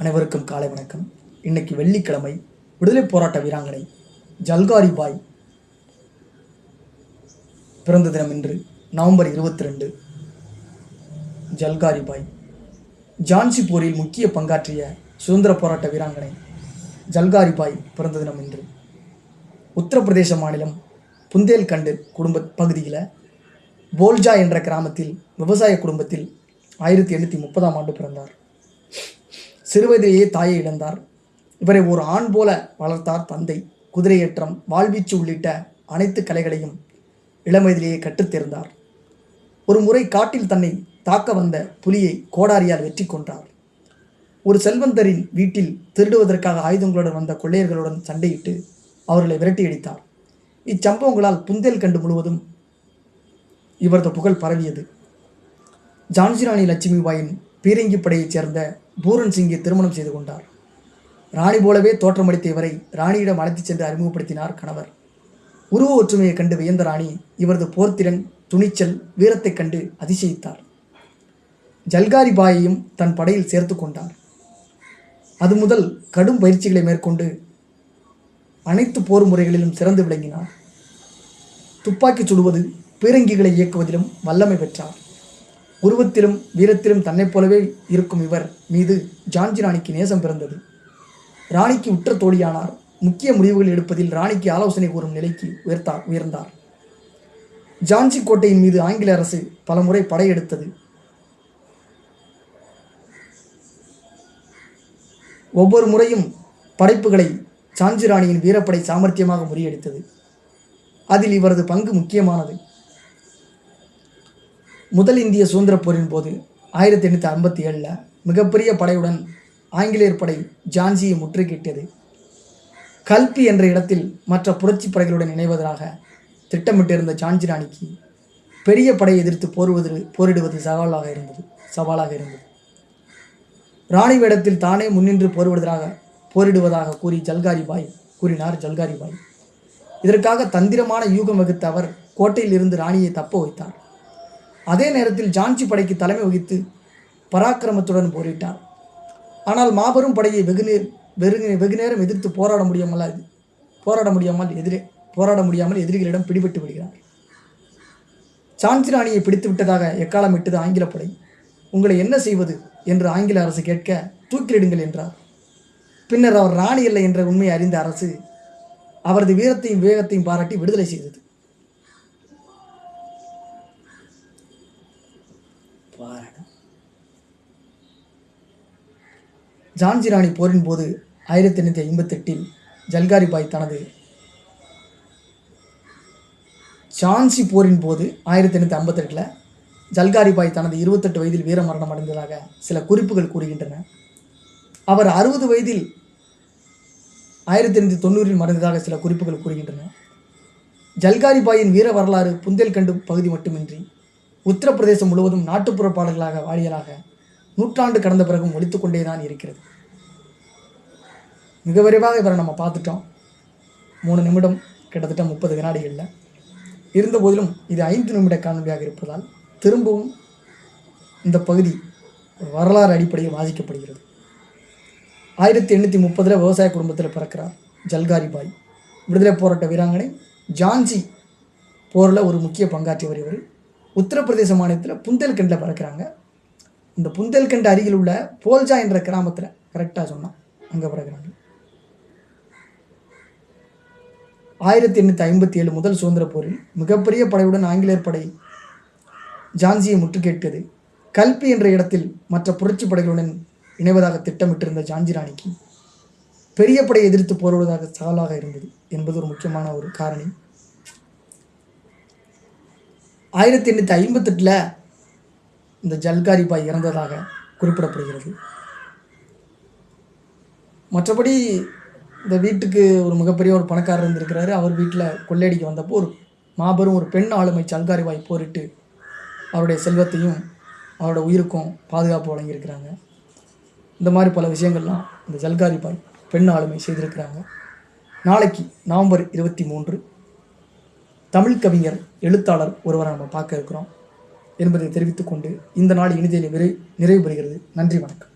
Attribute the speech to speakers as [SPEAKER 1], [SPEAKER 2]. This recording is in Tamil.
[SPEAKER 1] அனைவருக்கும் காலை வணக்கம். இன்னைக்கு வெள்ளிக்கிழமை விடுதலை போராட்ட வீராங்கனை ஜல்காரி பாய் பிறந்த தினம் இன்று நவம்பர் இருபத்தி ரெண்டு ஜல்காரி பாய் ஜான்சி போரில் முக்கிய பங்காற்றிய சுதந்திர போராட்ட வீராங்கனை ஜல்காரி பாய் பிறந்த தினம் இன்று. உத்தரப்பிரதேச மாநிலம் புந்தேல்கண்டு குடும்ப பகுதியில் போல்ஜா என்ற கிராமத்தில் விவசாய குடும்பத்தில் ஆயிரத்தி எண்ணூற்றி முப்பதாம் ஆண்டு பிறந்தார். சிறுவயதிலேயே தாயை இழந்தார். இவரை ஒரு ஆண் போல வளர்த்தார் தந்தை. குதிரையேற்றம் வாழ்வீச்சு உள்ளிட்ட அனைத்து கலைகளையும் இளவயதிலேயே கற்றுத்தேர்ந்தார் ஒரு முறை காட்டில் தன்னை தாக்க வந்த புலியை கோடாரியால் வெற்றி கொன்றார். ஒரு செல்வந்தரின் வீட்டில் திருடுவதற்காக ஆயுதங்களுடன் வந்த கொள்ளையர்களுடன் சண்டையிட்டு அவர்களை விரட்டியடித்தார் இச்சம்பவங்களால் புந்தேல்கண்டு முழுவதும் இவரது புகழ் பரவியது. ஜான்சிராணி லட்சுமிபாயின் பீரங்கி படையைச் சேர்ந்த பூரன் சிங்கை திருமணம் செய்து கொண்டார். ராணி போலவே தோற்றமளித்த இவரை ராணியிடம் அழைத்துச் சென்று அறிமுகப்படுத்தினார் கணவர். உருவ ஒற்றுமையைக் கண்டு வியந்த ராணி இவரது போர்த்திறன் துணிச்சல் வீரத்தைக் கண்டு அதிசயித்தார். ஜல்காரி பாயையும் தன் படையில் சேர்த்து கொண்டார். அது முதல் கடும் பயிற்சிகளை மேற்கொண்டு அனைத்து போர் முறைகளிலும் சிறந்து விளங்கினார். துப்பாக்கி சுடுவது பீரங்கிகளை இயக்குவதிலும் வல்லமை பெற்றார். உருவத்திலும் வீரத்திலும் தன்னைப் போலவே இருக்கும் இவர் மீது ஜான்ஜி ராணிக்கு நேசம் பிறந்தது. ராணிக்கு உற்ற தோழியானார். முக்கிய முடிவுகள் எடுப்பதில் ராணிக்கு ஆலோசனை கூறும் நிலைக்கு உயர்த்தார் உயர்ந்தார். ஜான்சி கோட்டையின் மீது ஆங்கில அரசு பலமுறை படையெடுத்தது. ஒவ்வொரு முறையும் படைப்புகளை ஜான்சி ராணியின் வீரப்படை சாமர்த்தியமாக முறியடித்தது. அதில் இவரது பங்கு முக்கியமானது. முதல் இந்திய சுதந்திரப் போரின் போது ஆயிரத்தி எண்ணூற்றி ஐம்பத்தி ஏழில் மிகப்பெரிய படையுடன் ஆங்கிலேயர் படை ஜான்சியை முற்றுகையிட்டது. கல்பி என்ற இடத்தில் மற்ற புரட்சி படைகளுடன் இணைவதாக திட்டமிட்டிருந்த ஜான்சி ராணிக்கு பெரிய படையை எதிர்த்து போருவது போரிடுவது சவாலாக இருந்தது சவாலாக இருந்தது. ராணி வேடத்தில் தானே முன்னின்று போரிடுவதாக போரிடுவதாக கூறி ஜல்காரி பாய் கூறினார் ஜல்காரி பாய் இதற்காக தந்திரமான யூகம் வகுத்த அவர் கோட்டையில் இருந்து ராணியை தப்ப வைத்தார். அதே நேரத்தில் ஜான்சி படைக்கு தலைமை வகித்து பராக்கிரமத்துடன் போரிட்டார். ஆனால் மாபெரும் படையை வெகுநேர் வெகு வெகு நேரம் எதிர்த்து போராட முடியாமல் போராட முடியாமல் எதிரே போராட முடியாமல் எதிரிகளிடம் பிடிபட்டு விடுகிறார். ஜான்சி ராணியை பிடித்து விட்டதாக எக்காலமிட்டது ஆங்கில படை? உங்களை என்ன செய்வது? என்று ஆங்கில அரசு கேட்க தூக்கிலிடுங்கள் என்றார். பின்னர் அவர் ராணி இல்லை என்ற உண்மையை அறிந்த அரசு அவரது வீரத்தையும் வேகத்தையும் பாராட்டி விடுதலை செய்தது. ஜான்சி ராணி போரின் போது ஆயிரத்தி எண்ணூற்றி ஐம்பத்தெட்டில் ஜல்காரி பாய் தனது ஜான்சி போரின் போது ஆயிரத்தி எண்ணூற்றி ஐம்பத்தெட்டில் ஜல்காரி பாய் தனது இருபத்தெட்டு வயதில் வீரமரணம் அடைந்ததாக சில குறிப்புகள் கூறுகின்றன. அவர் அறுபது வயதில் ஆயிரத்தி எண்ணூற்றி தொண்ணூறில் மறைந்ததாக சில குறிப்புகள் கூறுகின்றன. ஜல்காரி பாயின் வீர வரலாறு புந்தேல்கண்டு பகுதி மட்டுமின்றி உத்தரப்பிரதேசம் முழுவதும் நாட்டுப்புற பாடல்களாக வாழியலாக நூற்றாண்டு கடந்த பிறகும் ஒழித்து கொண்டே தான் இருக்கிறது. மிக விரைவாக இவரை நம்ம பார்த்துட்டோம். மூணு நிமிடம் கிட்டத்தட்ட முப்பது வினாடிகளில். இருந்தபோதிலும் இது ஐந்து நிமிட காணொலியாக இருப்பதால் திரும்பவும் இந்த பகுதி வரலாறு அடிப்படையில் வாசிக்கப்படுகிறது. ஆயிரத்தி எண்ணூற்றி முப்பதில் விவசாய குடும்பத்தில் பிறக்கிறார் ஜல்காரி பாய் விடுதலை போராட்ட வீராங்கனை ஜான்சி போரில் ஒரு முக்கிய பங்காற்றியவர் இவர். உத்தரப்பிரதேச மாநிலத்தில் புந்தல்கண்டில் பிறக்கிறாங்க. இந்த புந்தேல்கண்டு அருகில் உள்ள போல்ஜா என்ற கிராமத்தில் கரெக்டாக சொன்னான் அங்கே பிறகுறாங்க ஆயிரத்தி எண்ணூற்றி ஐம்பத்தி ஏழு முதல் சுதந்திர போரில் மிகப்பெரிய படையுடன் ஆங்கிலேயர் படை ஜான்சியை முற்றுகேட்டது கல்பி என்ற இடத்தில் மற்ற புரட்சி படைகளுடன் இணைவதாக திட்டமிட்டிருந்த ஜான்சி ராணிக்கு பெரிய படையை எதிர்த்து போராடுவதாக சவாலாக இருந்தது என்பது ஒரு முக்கியமான ஒரு காரணி. ஆயிரத்தி எண்ணூற்றி ஐம்பத்தெட்டில் இந்த ஜல்காரி பாய் இறந்ததாக குறிப்பிடப்படுகிறது. மற்றபடி இந்த வீட்டுக்கு ஒரு மிகப்பெரிய ஒரு பணக்காரர் இருந்திருக்கிறாரு. அவர் வீட்டில் கொள்ளையடிக்க வந்தப்போ ஒரு மாபெரும் ஒரு பெண் ஆளுமை ஜல்காரி பாய் போரிட்டு அவருடைய செல்வத்தையும் அவரோட உயிருக்கும் பாதுகாப்பு வழங்கியிருக்கிறாங்க. இந்த மாதிரி பல விஷயங்கள்லாம் இந்த ஜல்காரி பாய் பெண் ஆளுமை செய்திருக்கிறாங்க. நாளைக்கு நவம்பர் இருபத்தி மூன்று தமிழ் கவிஞர் எழுத்தாளர் ஒருவரை நம்ம பார்க்க இருக்கிறோம். என்பதை தெரிவித்துக்கொண்டு இந்த நாள் இனிதே நிறை நிறைவு பெறுகிறது நன்றி வணக்கம்.